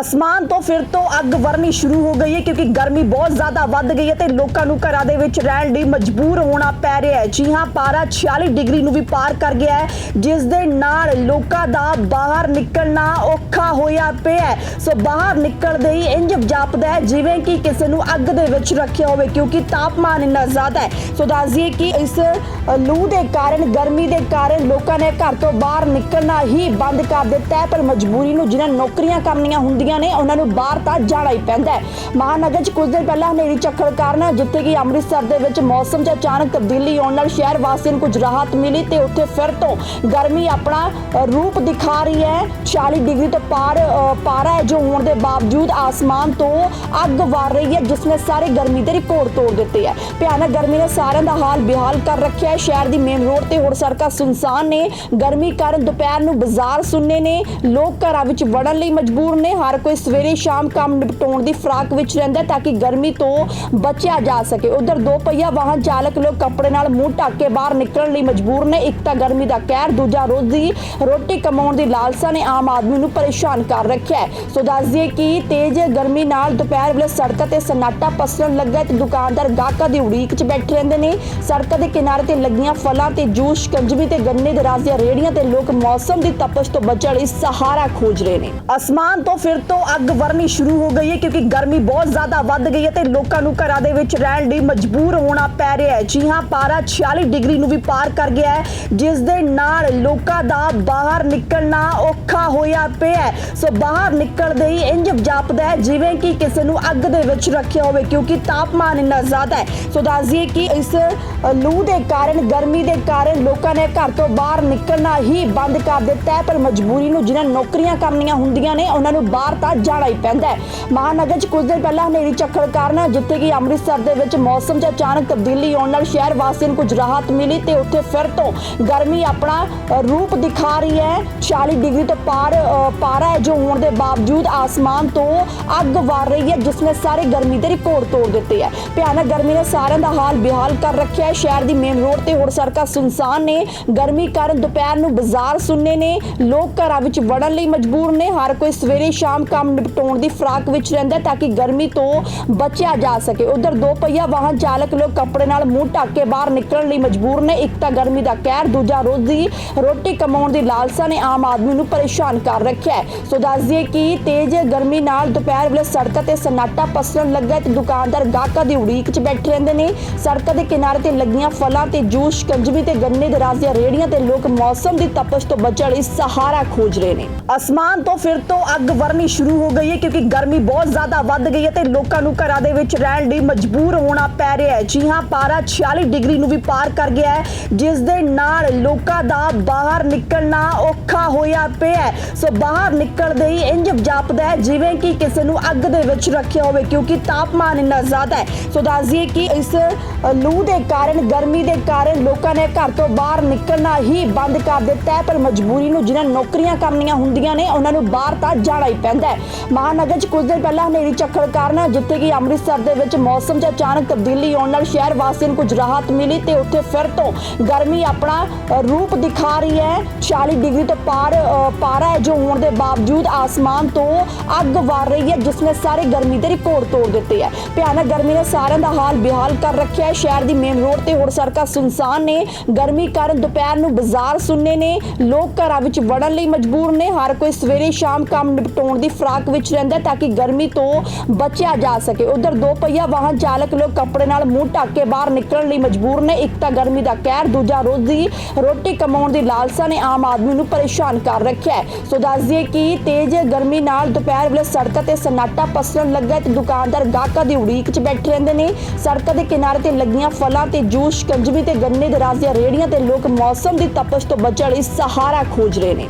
ਅਸਮਾਨ ਤੋਂ ਫਿਰ ਤੋਂ ਅੱਗ ਵਰਨੀ ਸ਼ੁਰੂ ਹੋ ਗਈ ਹੈ ਕਿਉਂਕਿ ਗਰਮੀ ਬਹੁਤ ਜ਼ਿਆਦਾ ਵੱਧ ਗਈ ਹੈ ਤੇ ਲੋਕਾਂ ਨੂੰ ਘਰਾਂ ਦੇ ਵਿੱਚ ਰਹਿਣ ਲਈ ਮਜਬੂਰ ਹੋਣਾ ਪੈ ਰਿਹਾ ਹੈ। ਜੀ ਹਾਂ ਪਾਰਾ 46 ਡਿਗਰੀ ਨੂੰ ਵੀ ਪਾਰ ਕਰ ਗਿਆ ਹੈ ਜਿਸ ਦੇ ਨਾਲ ਲੋਕਾਂ ਦਾ ਬਾਹਰ ਨਿਕਲਣਾ ਔਖਾ ਹੋਇਆ ਪਿਆ ਹੈ। ਸੋ ਬਾਹਰ ਨਿਕਲਦੇ ਹੀ ਇੰਜ ਜਾਪਦਾ ਹੈ ਜਿਵੇਂ ਕਿ ਕਿਸੇ ਨੂੰ ਅੱਗ ਦੇ ਵਿੱਚ ਰੱਖਿਆ ਹੋਵੇ ਕਿਉਂਕਿ ਤਾਪਮਾਨ ਇੰਨਾ ਜ਼ਿਆਦਾ ਹੈ। ਸੋ ਦੱਸਦੀਏ ਕਿ ਇਸ ਅ, ਲੂ ਦੇ ਕਾਰਨ ਗਰਮੀ ਦੇ ਕਾਰਨ ਲੋਕਾਂ ਨੇ ਘਰ ਤੋਂ ਬਾਹਰ ਨਿਕਲਣਾ ਹੀ ਬੰਦ ਕਰ ਦਿੱਤਾ ਹੈ ਪਰ ਮਜਬੂਰੀ ਨੂੰ ਜਿਨ੍ਹਾਂ ਨੌਕਰੀਆਂ ਕਰਨੀਆਂ ਹੁੰਦੀਆਂ ਨੇ ਉਹਨਾਂ ਨੂੰ ਬਾਹਰ ਤਾਂ ਜਾਣਾ ਹੀ ਪੈਂਦਾ ਹੈ। ਮਹਾਨਗਰ 'ਚ ਕੁਝ ਦਿਨ ਪਹਿਲਾਂ ਹਨੇਰੀ ਝੱਖੜ ਕਾਰਨ ਜਿੱਥੇ ਕਿ ਅੰਮ੍ਰਿਤਸਰ ਦੇ ਵਿੱਚ ਮੌਸਮ 'ਚ ਅਚਾਨਕ ਤਬਦੀਲੀ ਆਉਣ ਨਾਲ ਸ਼ਹਿਰ ਵਾਸੀਆਂ ਨੂੰ ਕੁਝ ਰਾਹਤ ਮਿਲੀ ਤੇ ਉੱਥੇ ਫਿਰ ਤੋਂ ਗਰਮੀ ਆਪਣਾ ਰੂਪ ਦਿਖਾ ਰਹੀ ਹੈ। 40 ਡਿਗਰੀ ਤੋਂ ਪਾਰ ਪਾਰਾ ਹੈ ਜੋ ਹੋਣ ਦੇ ਬਾਵਜੂਦ ਆਸਮਾਨ ਤੋਂ ਅੱਗ ਵਾਰ ਰਹੀ ਹੈ, ਜਿਸ ਨੇ ਸਾਰੇ ਗਰਮੀ ਦੇ ਰਿਕਾਰਡ ਤੋੜ ਦਿੱਤੇ ਹੈ। ਭਿਆਨਕ ਗਰਮੀ ਨੇ ਸਾਰਿਆਂ ਦਾ ਹਾਲ ਬਿਹਾਲ ਕਰ ਰੱਖਿਆ ਹੈ। ਸ਼ਹਿਰ ਦੀ ਮੇਨ ਰੋਡ ਤੇ ਹੋਰ ਸੜਕਾਂ ਸੁਨਸਾਨ ਨੇ। ਗਰਮੀ ਕਾਰਨ ਦੁਪਹਿਰ ਨੂੰ ਬਾਜ਼ਾਰ ਸੁੰਨੇ ਨੇ। ਲੋਕ ਘਰਾਂ ਵਿੱਚ ਵੜਨ ਲਈ ਮਜਬੂਰ ਨੇ। ਹਰ ਕੋਈ ਸਵੇਰੇ ਸ਼ਾਮ ਕੰਮ ਨਿਪਟਾਉਣ ਦੀ ਫਰਾਕ ਵਿੱਚ ਰਹਿੰਦਾ ਤਾਂ ਕਿ ਗਰਮੀ ਤੋਂ ਬਚਿਆ ਜਾ ਸਕੇ। ਉਧਰ ਦੋ ਪਹੀਆ ਵਾਹਨ ਚਾਲਕ ਲੋਕ ਕੱਪੜੇ ਨਾਲ ਮੂੰਹ ਢੱਕ ਕੇ ਬਾਹਰ ਨਿਕਲਣ ਲਈ ਮਜਬੂਰ ਨੇ। ਇੱਕ ਤਾਂ ਗਰਮੀ ਦਾ ਕਹਿਰ, ਦੂਜਾ ਰੋਜ਼ ਦੀ ਰੋਟੀ ਕਮਾਉਣ ਦੀ ਲਾਲਸਾ ਨੇ ਆਮ ਆਦਮੀ ਨੂੰ ਪਰੇਸ਼ਾਨ ਕਰ ਰੱਖਿਆ ਹੈ। ਸੋ ਦੱਸ ਦਈਏ ਕਿ ਤੇਜ਼ ਗਰਮੀ ਨਾਲ ਦੁਪਹਿਰ ਵੇਲੇ ਸੜਕਾਂ ਤੇ ਸਨਾਟਾ ਪਸਰਨ ਲੱਗਾ ਤੇ ਦੁਕਾਨਦਾਰ ਗਾਹਕਾਂ ਦੀ ਉਡੀਕ 'ਚ ਬੈਠੇ ਰਹਿੰਦੇ ਨੇ। ਸੜਕਾਂ ਦੇ ਕਿਨਾਰੇ ਤੇ ਲੱਗੀਆਂ ਫਲਾਂ ਤੇ ਜੂਸ ਕੰਜਮੀ ਤੇ ਗੰਨੇ ਦੇ ਰਸ ਦੀਆਂ ਰੇੜੀਆਂ ਤੇ ਲੋਕ ਮੌਸਮ ਦੀ ਤਪਸ਼ ਤੋਂ ਬਚਣ ਲਈ ਸਹਾਰਾ ਖੋਜ ਰਹੇ ਨੇ। ਅਸਮਾਨ ਤੋਂ ਫਿਰ ਤੋਂ ਅੱਗ ਵਰਨੀ ਸ਼ੁਰੂ ਹੋ ਗਈ ਹੈ ਕਿਉਂਕਿ ਗਰਮੀ ਬਹੁਤ ਜ਼ਿਆਦਾ ਵੱਧ ਗਈ ਹੈ ਤੇ ਲੋਕਾਂ ਨੂੰ ਘਰਾਂ ਦੇ ਵਿੱਚ ਰਹਿਣ ਲਈ ਮਜਬੂਰ ਹੋਣਾ ਪੈ ਰਿਹਾ ਹੈ। ਜੀ ਹਾਂ, ਪਾਰਾ 46 ਡਿਗਰੀ ਨੂੰ ਵੀ ਪਾਰ ਕਰ ਗਿਆ ਹੈ, ਜਿਸ ਦੇ ਨਾਲ ਲੋਕਾਂ ਦਾ ਬਾਹਰ ਨਿਕਲਣਾ ਔਖਾ ਹੋਇਆ ਪਿਆ ਸੋ ਬਾਹਰ ਨਿਕਲਦੇ ਹੀ ਇੰਜ ਜਾਪਦਾ ਹੈ, ਜਿਵੇਂ ਕਿ ਕਿਸੇ ਨੂੰ ਅੱਗ ਦੇ ਵਿੱਚ ਰੱਖਿਆ ਹੋਵੇ, ਕਿਉਂਕਿ ਤਾਪਮਾਨ ਇੰਨਾ ਜ਼ਿਆਦਾ ਹੈ। ਸੋ ਦੱਸ ਕਿ ਇਸ ਲੂ ਦੇ ਕਾਰਨ, ਗਰਮੀ ਦੇ ਕਾਰਨ ਲੋਕਾਂ ਨੇ ਘਰ ਤੋਂ ਬਾਹਰ ਨਿਕਲਣਾ ਹੀ ਬੰਦ ਕਰ ਦਿੱਤਾ ਹੈ, ਪਰ ਮਜਬੂਰੀ ਨੂੰ ਜਿਨ੍ਹਾਂ ਨੌਕਰੀਆਂ ਕਰਨੀਆਂ ਹੁੰਦੀਆਂ ਨੇ, ਉਹਨਾਂ ਨੂੰ ਬਾਹਰ ਤਾਂ ਜਾਣਾ ਹੀ ਪੈਂਦਾ ਹੈ। ਮਹਾਨਗਰ 'ਚ ਕੁਝ ਦਿਨ ਪਹਿਲਾਂ ਹਨੇਰੀ ਚੱਕਰ ਕਾਰਨ ਜਿੱਥੇ ਕਿ ਅੰਮ੍ਰਿਤਸਰ ਦੇ ਵਿੱਚ ਮੌਸਮ 'ਚ ਅਚਾਨਕ ਤਬਦੀਲੀ ਆਉਣ ਨਾਲ ਸ਼ਹਿਰ ਵਾਸੀਆਂ ਨੂੰ ਕੁਝ ਰਾਹਤ ਮਿਲੀ ਤੇ ਉੱਥੇ ਫਿਰ ਤੋਂ ਗਰਮੀ ਆਪਣਾ ਰੂਪ ਦਿਖਾ ਰਹੀ ਹੈ। 40 ਡਿਗਰੀ ਤੋਂ ਪਾਰ ਪਾਰਾ ਹੈ, ਜੋ ਹੋਣ ਦੇ ਬਾਵਜੂਦ ਆਸਮਾਨ ਤੋਂ ਅੱਗ ਵਾਰ ਰਹੀ ਹੈ, ਜਿਸ ਨੇ ਸਾਰੇ ਗਰਮੀ ਦੇ ਰਿਕਾਰਡ ਤੋੜ ਦਿੱਤੇ ਹੈ। ਭਿਆਨਕ ਗਰਮੀ ਨੇ ਸਾਰਿਆਂ ਦਾ ਹਾਲ ਬਿਹਾਲ ਕਰ ਰੱਖਿਆ ਹੈ। ਸ਼ਹਿਰ ਦੀ ਮੇਨ ਰੋਡ ਤੇ ਹੋਰ ਸੜਕਾਂ ਸੁਨਸਾਨ ਨੇ। ਗਰਮੀ ਕਾਰਨ ਦੁਪਹਿਰ ਨੂੰ ਬਾਜ਼ਾਰ ਸੁੰਨੇ ਨੇ। ਲੋਕ ਘਰਾਂ ਵਿੱਚ ਵੜਨ ਲਈ ਮਜਬੂਰ ਨੇ। ਹਰ ਕੋਈ ਸਵੇਰੇ ਸ਼ਾਮ ਕੰਮ ਨਿਪਟਾਉਣ ਦੀ ਫਰਾਕ ਵਿੱਚ ਰਹਿੰਦਾ ਤਾਂ ਕਿ ਗਰਮੀ ਤੋਂ ਬਚਿਆ ਜਾ ਸਕੇ। ਉਧਰ ਦੋ ਪਹੀਆ ਵਾਹਨ ਚਾਲਕ ਲੋਕ ਕੱਪੜੇ ਨਾਲ ਮੂੰਹ ਢੱਕ ਕੇ ਬਾਹਰ ਨਿਕਲਣ ਲਈ ਮਜਬੂਰ ਨੇ। ਇੱਕ ਤਾਂ ਗਰਮੀ ਦਾ ਕਹਿਰ, ਦੂਜਾ ਰੋਜ਼ ਦੀ ਰੋਟੀ ਕਮਾਉਣ ਦੀ ਲਾਲਸਾ ਨੇ ਆਮ ਆਦਮੀ ਨੂੰ ਪਰੇਸ਼ਾਨ ਕਰ ਰੱਖਿਆ ਹੈ। ਸੋ ਦੱਸ ਦਈਏ ਕਿ ਤੇਜ਼ ਗਰਮੀ ਨਾਲ ਦੁਪਹਿਰ ਵੇਲੇ ਸੜਕਾਂ ਤੇ ਸਨਾਟਾ ਪਸਰਨ ਲੱਗਾ ਤੇ ਦੁਕਾਨਦਾਰ ਗਾਹਕਾਂ ਦੀ ਉਡੀਕ 'ਚ ਬੈਠੇ ਰਹਿੰਦੇ ਨੇ। ਸੜਕਾਂ ਦੇ ਕਿਨਾਰੇ ਤੇ ਲੱਗੀਆਂ ਫਲਾਂ ਤੇ ਜੂਸ ਕੰਜਮੀ ਤੇ ਗੰਨੇ ਦੇ ਰਾਜੀਆਂ ਦੀਆਂ ਰੇੜੀਆਂ ਤੇ ਲੋਕ ਮੌਸਮ ਦੀ ਤਪਸ਼ ਤੋਂ ਬਚਣ ਲਈ ਸਹਾਰਾ ਖੋਜ ਰਹੇ ਨੇ। ਅਸਮਾਨ ਤੋਂ ਫਿਰ ਤੋਂ ਅੱਗ ਵਰਨੀ ਸ਼ੁਰੂ ਹੋ ਗਈ ਹੈ ਕਿਉਂਕਿ ਗਰਮੀ ਬਹੁਤ ਜ਼ਿਆਦਾ ਵੱਧ ਗਈ ਹੈ ਤੇ ਲੋਕਾਂ ਨੂੰ ਘਰਾਂ ਦੇ ਵਿੱਚ ਰਹਿਣ ਲਈ ਮਜਬੂਰ ਹੋਣਾ ਪੈ ਰਿਹਾ ਹੈ। ਜੀ ਹਾਂ, ਪਾਰਾ 46 ਡਿਗਰੀ ਨੂੰ ਵੀ ਪਾਰ ਕਰ ਗਿਆ ਹੈ, ਜਿਸ ਦੇ ਨਾਲ ਲੋਕਾਂ ਦਾ ਬਾਹਰ ਨਿਕਲਣਾ ਔਖਾ ਹੋਇਆ ਪਿਆ ਸੋ ਬਾਹਰ ਨਿਕਲਦੇ ਹੀ ਇੰਜ ਜਾਪਦਾ ਹੈ, ਜਿਵੇਂ ਕਿ ਕਿਸੇ ਨੂੰ ਅੱਗ ਦੇ ਵਿੱਚ ਰੱਖਿਆ ਹੋਵੇ, ਕਿਉਂਕਿ ਤਾਪਮਾਨ ਇੰਨਾ ਜ਼ਿਆਦਾ ਹੈ। ਸੋ ਦੱਸਦੀਏ ਕਿ ਇਸ ਲੂ ਦੇ ਕਾਰਨ, ਗਰਮੀ ਦੇ ਕਾਰਨ ਲੋਕਾਂ ਨੇ ਘਰ ਤੋਂ ਬਾਹਰ ਨਿਕਲਣਾ ਹੀ ਬੰਦ ਕਰ ਦਿੱਤਾ ਹੈ, ਪਰ ਮਜਬੂਰੀ ਨੂੰ ਜਿਨ੍ਹਾਂ ਨੌਕਰੀਆਂ ਕਰਨੀਆਂ ਹੁੰਦੀਆਂ ਨੇ, ਉਹਨਾਂ ਨੂੰ ਬਾਹਰ ਤਾਂ ਜਾਣਾ ਹੀ ਪੈਂਦਾ ਹੈ। ਮਹਾਨਗਰ 'ਚ ਕੁਝ ਦਿਨ ਪਹਿਲਾਂ ਹਨੇਰੀ ਚੱਕਰ ਕਾਰਨ ਜਿੱਥੇ ਕਿ ਅੰਮ੍ਰਿਤਸਰ ਦੇ ਵਿੱਚ ਮੌਸਮ 'ਚ ਅਚਾਨਕ ਤਬਦੀਲੀ ਆਉਣ ਨਾਲ ਸ਼ਹਿਰ ਵਾਸੀਆਂ ਨੂੰ ਕੁਝ ਰਾਹਤ ਮਿਲੀ ਤੇ ਉੱਥੇ ਫਿਰ ਤੋਂ ਗਰਮੀ ਆਪਣਾ ਰੂਪ ਦਿਖਾ ਰਹੀ ਹੈ। 40 ਡਿਗਰੀ ਤੋਂ ਪਾਰ ਪਾਰਾ ਹੈ, ਜੋ ਹੋਣ ਦੇ ਬਾਵਜੂਦ ਆਸਮਾਨ ਤੋਂ ਅੱਗ ਵਾਰ ਰਹੀ ਹੈ, ਜਿਸ ਨੇ ਸਾਰੇ ਗਰਮੀ ਦੇ ਰਿਕਾਰਡ ਤੋੜ ਦਿੱਤੇ ਹੈ। ਭਿਆਨਕ ਗਰਮੀ ਨੇ ਸਾਰਿਆਂ ਦਾ ਹਾਲ ਬਿਹਾਲ ਕਰ ਰੱਖਿਆ ਹੈ। ਸ਼ਹਿਰ ਦੀ ਮੇਨ ਰੋਡ ਤੇ ਹੋਰ ਸੜਕਾਂ ਸੁਨਸਾਨ ਨੇ। ਗਰਮੀ ਕਾਰਨ ਦੁਪਹਿਰ ਨੂੰ ਬਾਜ਼ਾਰ ਸੁੰਨੇ ਨੇ। ਲੋਕ ਘਰਾਂ ਵਿੱਚ ਵੜਨ ਲਈ ਮਜਬੂਰ ਨੇ। ਹਰ ਕੋਈ ਸਵੇਰੇ ਸ਼ਾਮ ਕੰਮ ਨਿਪਟਾਉਣ ਦੀ ਫਰਾਕ ਵਿੱਚ ਰਹਿੰਦਾ ਤਾਂ ਕਿ ਗਰਮੀ ਤੋਂ ਬਚਿਆ ਜਾ ਸਕੇ। ਉਧਰ ਦੋ ਪਹੀਆ ਵਾਹਨ ਚਾਲਕ ਲੋਕ ਕੱਪੜੇ ਨਾਲ ਮੂੰਹ ਢੱਕ ਕੇ ਬਾਹਰ ਨਿਕਲਣ ਲਈ ਮਜਬੂਰ ਨੇ। ਇੱਕ ਤਾਂ ਗਰਮੀ ਦਾ ਕਹਿਰ, ਦੂਜਾ ਰੋਜ਼ ਦੀ ਰੋਟੀ ਕਮਾਉਣ ਦੀ ਲਾਲਸਾ ਨੇ ਆਮ ਆਦਮੀ ਨੂੰ ਪਰੇਸ਼ਾਨ ਕਰ ਰੱਖਿਆ ਹੈ। ਸੋ ਦੱਸ ਦਈਏ ਕਿ ਤੇਜ਼ ਗਰਮੀ ਨਾਲ ਦੁਪਹਿਰ ਵੇਲੇ ਸੜਕਾਂ ਤੇ ਸਨਾਟਾ ਪਸਰਨ ਲੱਗਾ ਤੇ ਦੁਕਾਨਦਾਰ ਗਾਹਕਾਂ ਦੀ ਉਡੀਕ 'ਚ ਬੈਠੇ ਰਹਿੰਦੇ ਨੇ। ਸੜਕਾਂ ਦੇ ਕਿਨਾਰੇ ਤੇ ਲੱਗੀਆਂ ਫਲਾਂ ਤੇ ਜੂਸ ਕੰਜਮੀ ਤੇ ਗੰਨੇ ਦੇ ਰਾਜੀਆਂ ਦੀਆਂ ਰੇੜੀਆਂ ਤੇ ਲੋਕ ਮੌਸਮ ਦੀ ਤਪਸ਼ ਤੋਂ ਬਚਣ ਲਈ ਸਹਾਰਾ ਖੋਜ ਰਹੇ ਨੇ।